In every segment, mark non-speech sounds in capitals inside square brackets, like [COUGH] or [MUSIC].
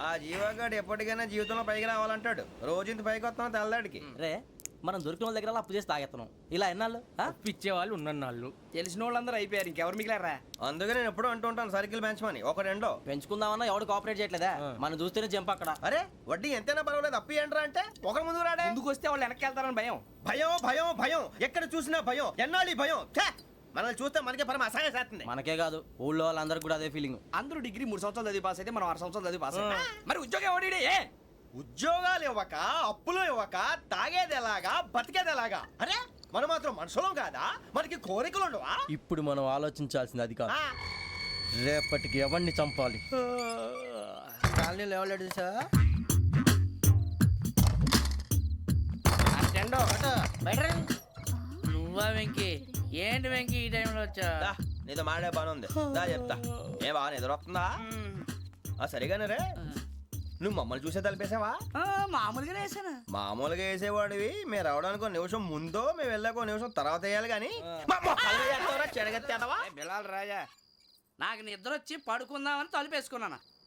ఆ జీవగాడు ఎప్పటికైనా జీవితంలో పైకి రావాలంటాడు. రోజు ఇంత పైకి వస్తాం తెల్లడికి రే మనం దొరికిన వాళ్ళ దగ్గర అప్పు చేసి తాగెత్తనం ఇలా ఎన్నాళ్ళు? ఆ? పిచ్చే వాళ్ళు ఉన్నన్నాళ్ళు. తెలిసిన వాళ్ళందరూ అయిపోయారు ఇంకెవరు మిగిలారా? అందుకే నేను ఎప్పుడూ అంటూ ఉంటాను సర్కిల్ బెంచ్ మని. ఒక రెండో. పెంచుకుందామన్నా ఎవడు కోఆపరేట్ చేయట్లేదా? మనం చూస్తేనే జంప్ అక్కడ. అరే వడ్డీ ఎంతైనా పర్వాలేదు అప్పు ఏంట్రా అంటే? ఒకరి ముందు రాడే. ముందుకు వస్తే వాళ్ళు వెనక్కి వెళ్తారని భయం. భయం భయం భయం. ఎక్కడ చూసినా భయం. ఎన్నాళ్ళు భయం! మనల్ని చూస్తే మనకే పరమ అసహాయం చేస్తుంది. మనకే కాదు ఊళ్ళో వాళ్ళందరికీ కూడా అదే ఫీలింగ్ అందరూ డిగ్రీ మూడు సంవత్సరాలు చదివి పాస్ అయితే మనం ఆరు సంవత్సరాలు చదివి పాస్. మరి ఉద్యోగం ఎవడి ఏ ఉద్యోగాలు ఇవ్వక అప్పులు ఇవ్వక తాగేది ఎలాగా బతికేది ఎలాగా? అరే! మనం మాత్రం మనుషులం కాదా? మనకి కోరికలు ఉండవా? ఇప్పుడు మనం ఆలోచించాల్సింది అది కాదు. ఆ, రేపటికి ఎవరిని చంపాలి? కాలనీలో ఎవరు సార్ నువ్వా వెంకీ? ఏంటి వెంకీ ఈ టైంలో వచ్చా దా, నీతో మాడే పని ఉంది. దా చెప్తా. ఏ బాగా నిద్రొస్తుందా ఆ సరిగానే రే. నువ్వు మమ్మల్ని చూసే తలిపేసావా? మామూలుగానే వేసాను. మామూలుగా వేసేవాడివి. మేము రావడానికి ఒక నిమిషం ముందో మేము వెళ్ళాక ఒక నిమిషం తర్వాత వేయాలి కానీ. బిలాల్ రాజా నాకు నిద్ర వచ్చి పడుకుందామని తలుపు వేసుకున్నాను.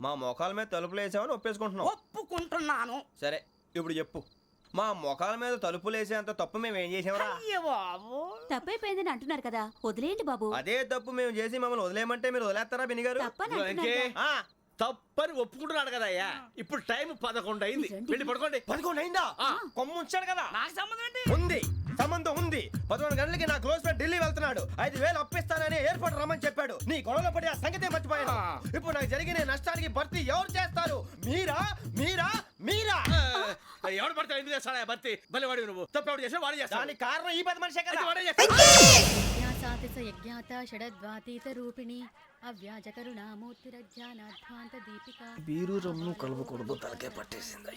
మా మోకాల మీద తలుపులు వేసామని ఒప్పేసుకుంటున్నావు ఒప్పుకుంటున్నాను. సరే ఇప్పుడు చెప్పు. మా మొఖాల మీద తలుపులు వేసేంత తప్పు మేము ఏం చేసామరా అయ్య బాబు. తప్పైపోయిందని అంటున్నారు కదా వదిలేయండి బాబు. అదే తప్పు మేము చేసి మమ్మల్ని వదిలేయమంటే మీరు వదిలేస్తారా బినిగారు? తప్పని అంటున్నారు. ఆ, తప్పని ఒప్పుకుంటున్నాడు కదా అయ్యా. ఇప్పుడు టైం పదకొండు అయింది. వెళ్ళి పడుకోండి. పదకొండు అయిందా? కొమ్ము ఉంచాడు కదా. నాకు సంబంధం ఏంటి? ఉంది. సంబంధం ఉంది. పదకొండు గంటలకి నా క్లోజ్ ఫ్రెండ్ ఢిల్లీ వెళ్తున్నాడు. ఐదు వేలు అప్పిస్తానని ఎయిర్పోర్ట్ రమ్మని చెప్పాడు. నీ గొడవలో పడి ఆ సంగతే మర్చిపోయాను. ఇప్పుడు నాకు జరిగిన నష్టానికి భర్తీ ఎవరు చేస్తారు? మీరా? మీరా? మీరా? ఎవడు పడితే ఎందుకు చేస్తాడా భర్తీ? మళ్ళీ వాడి నువ్వు. తప్పు ఎవడు చేసా వాడు చేస్తాడు. దానికి కారణం ఈ పది మనిషే కదా. వాడే చేస్తాడు. జ్ఞాసాతి స యజ్ఞాత షడద్వాతీత రూపిణి అవ్యాజ కరుణామూర్తిరజ్ఞానాధ్వాంత దీపిక. బీరు రమ్ము కలుపుకూడదు తలకే పట్టేసింది.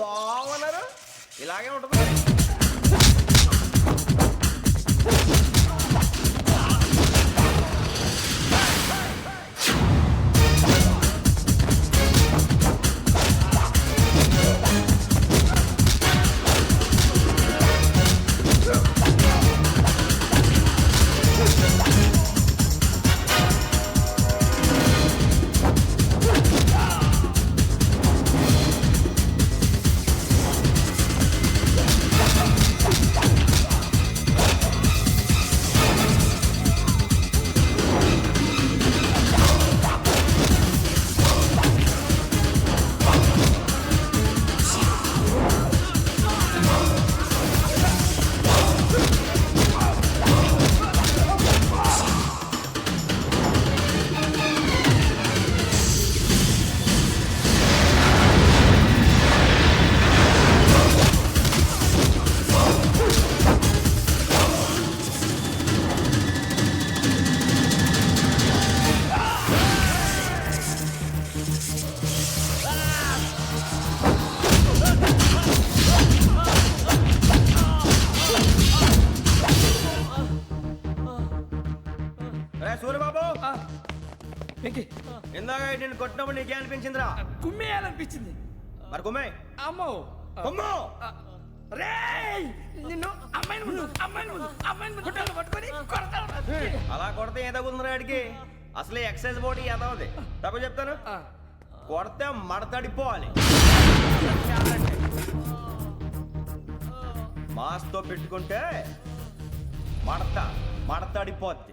వావ్ అన్నారు? ఇలాగే ఉంటుంది? అనిపించిందిరా కుమ్మేయాలనిపించింది. మరి కొమ్మే. అమ్మో. రేయ్! నిన్ను అమ్మాయిని ముందు అమ్మాయిని ముందు అమ్మాయిని ముందు పట్టుకొని కొడతాను. అలా కొడితే ఏ తగ్గుతుందిరా ఆడికి? అసలే ఎక్సైజ్ బాడీ ఏదవుది తప్ప చెప్తాను? కొడితే మడతడిపోవాలి మాస్తో పెట్టుకుంటే మడత మడతడిపోద్ది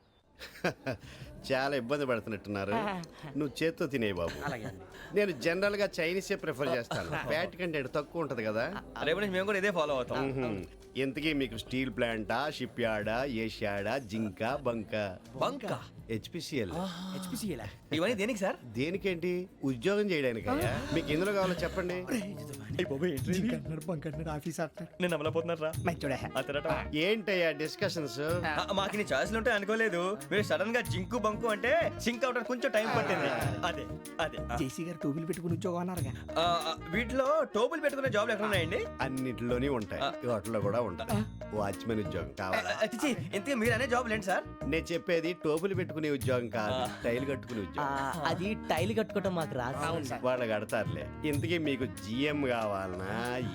[LAUGHS] చాలా ఇబ్బంది పడుతున్నట్టున్నారు. నువ్వు చేత్తో తినే బాబు. నేను జనరల్గా చైనీసే ప్రిఫర్ చేస్తాను. ఫ్యాట్ కంటెంట్ తక్కువ ఉంటది కదా. రేపు నుంచి మేము కూడా ఇదే ఫాలో అవుతాం. ఇంతకీ మీకు స్టీల్ ప్లాంటా షిప్ యార్డా ఏషియాడా జింక బంక? బంక? హెచ్పిసిఎల్ హెచ్పిసిఎలా ఇవన్నీ దేనికి సార్? దేనికేంటి? ఉద్యోగం చేయడానికి? మీకు ఎందులో కావాలో చెప్పండి. నేను అమలపోతున్నారా ఏంటయ్యా డిస్కషన్స్ మాకు నీ ఛాయిస్లు ఉంటాయి అనుకోలేదు. మీరు సడన్గా జింకు బంకు అంటే సింక్ అవడానికి కొంచెం టైం పట్టింది. అదే అదే ఆ. జేసీ గారు టోపీలు పెట్టుకుని ఉద్యోగం అన్నారుగా ఆ, ఆ, వీటిలో టోపులు పెట్టుకునే జాబ్లు ఎక్కడ ఉన్నాయండి అన్నిటిలోనే ఉంటాయి. వాటిలో కూడా ఉంటాయి. వాచ్మెన్ ఉద్యోగం కావాలా? అతిచి ఇంతకీ మీరు అనే జాబ్ ఏంటి సార్? నేను చెప్పేది టోపులు పెట్టుకునే ఉద్యోగం కాదు టైల్ కట్టుకునే ఉద్యోగం. అది టైల్ కట్టుకోవటం మాకు రాదు. వాళ్ళు కడతారులే. ఇంతకీ మీకు జిఎం కావాలనా?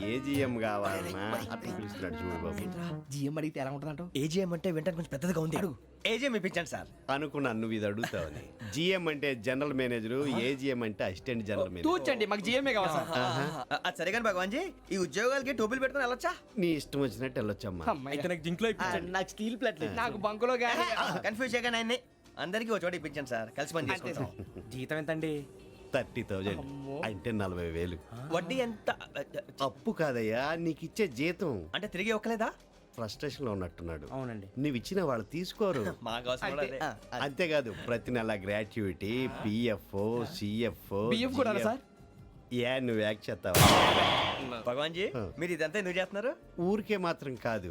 ఏ జిఎం కావాలనా? అట్లా పిలుస్తున్నాడు చూడు బాబు. జిఎం అడిగితే ఎలా ఉంటుందంట? ఏజీఎం అంటే వింటానికి కొంచెం పెద్దదిగా ఉంది. ఏజీఎం ఇప్పించండి సార్. అనుకున్నాను నువ్వు ఇది అడుగుతావని. [LAUGHS] జిఎం అంటే జనరల్ మేనేజర్ ఏజిఎం అంటే అసిస్టెంట్ జనరల్ మేనేజర్. తూచండి మాకు జిఎంఏ కావాలి సార్. అది సరే కానీ భగవాన్ జీ ఈ ఉద్యోగాలకి టోపులు పెట్టుకుని వెళ్ళొచ్చా? నీ ఇష్టం వచ్చినట్టు వెళ్ళొచ్చమ్మా. అయితే నాకు జింక్లో నాకు స్టీల్ ప్లేట్ నాకు బంకులో గానీ కన్ఫ్యూజ్ చేయగానే ఆయన్ని. అందరికీ ఒక చోట ఇప్పించండి సార్. కలిసి పని చేసుకుంటాం. జీతం ఎంతండి? Thirty thousand. అంటే నలభై వేలు. వడ్డీ ఎంత? అప్పు కాదయ్యా నీకు ఇచ్చే జీతం. అంటే తిరిగి ఒక్కలేదా ఫ్రస్ట్రేషన్లో ఉన్నట్టున్నాడు. అవునండి. నువ్వు ఇచ్చిన వాళ్ళు. తీసుకోరు. [LAUGHS] అంతేకాదు ప్రతి నెల గ్రాట్యుటీ పిఎఫ్ సిఎఫ్ బియ్యం కూడా సార్? ఏ నువ్వు యాక్ట్ చేస్తావా? భగవాన్ జీ మీరు ఇదంతా ఎందుకు చేస్తున్నారు? ఊరికే మాత్రం కాదు.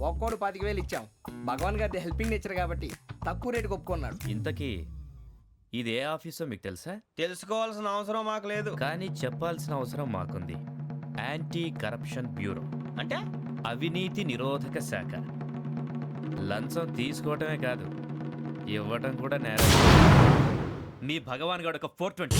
ఒక్కోడు పాతిక వేలు ఇచ్చాం. భగవాన్ గారి హెల్పింగ్ నేచర్ కాబట్టి తక్కువ రేటుకి ఒప్పుకున్నాడు. ఇంతకీ ఇది ఏ ఆఫీసో మీకు తెలుసా? తెలుసుకోవాల్సిన అవసరం మాకు లేదు. కానీ చెప్పాల్సిన అవసరం మాకుంది. యాంటీ కరప్షన్ బ్యూరో అంటే? అవినీతి నిరోధక శాఖ. లంచం తీసుకోవటమే కాదు ఇవ్వటం కూడా నేరం. మీ భగవాన్ గారు ఒక ఫోర్ ట్వంటీ.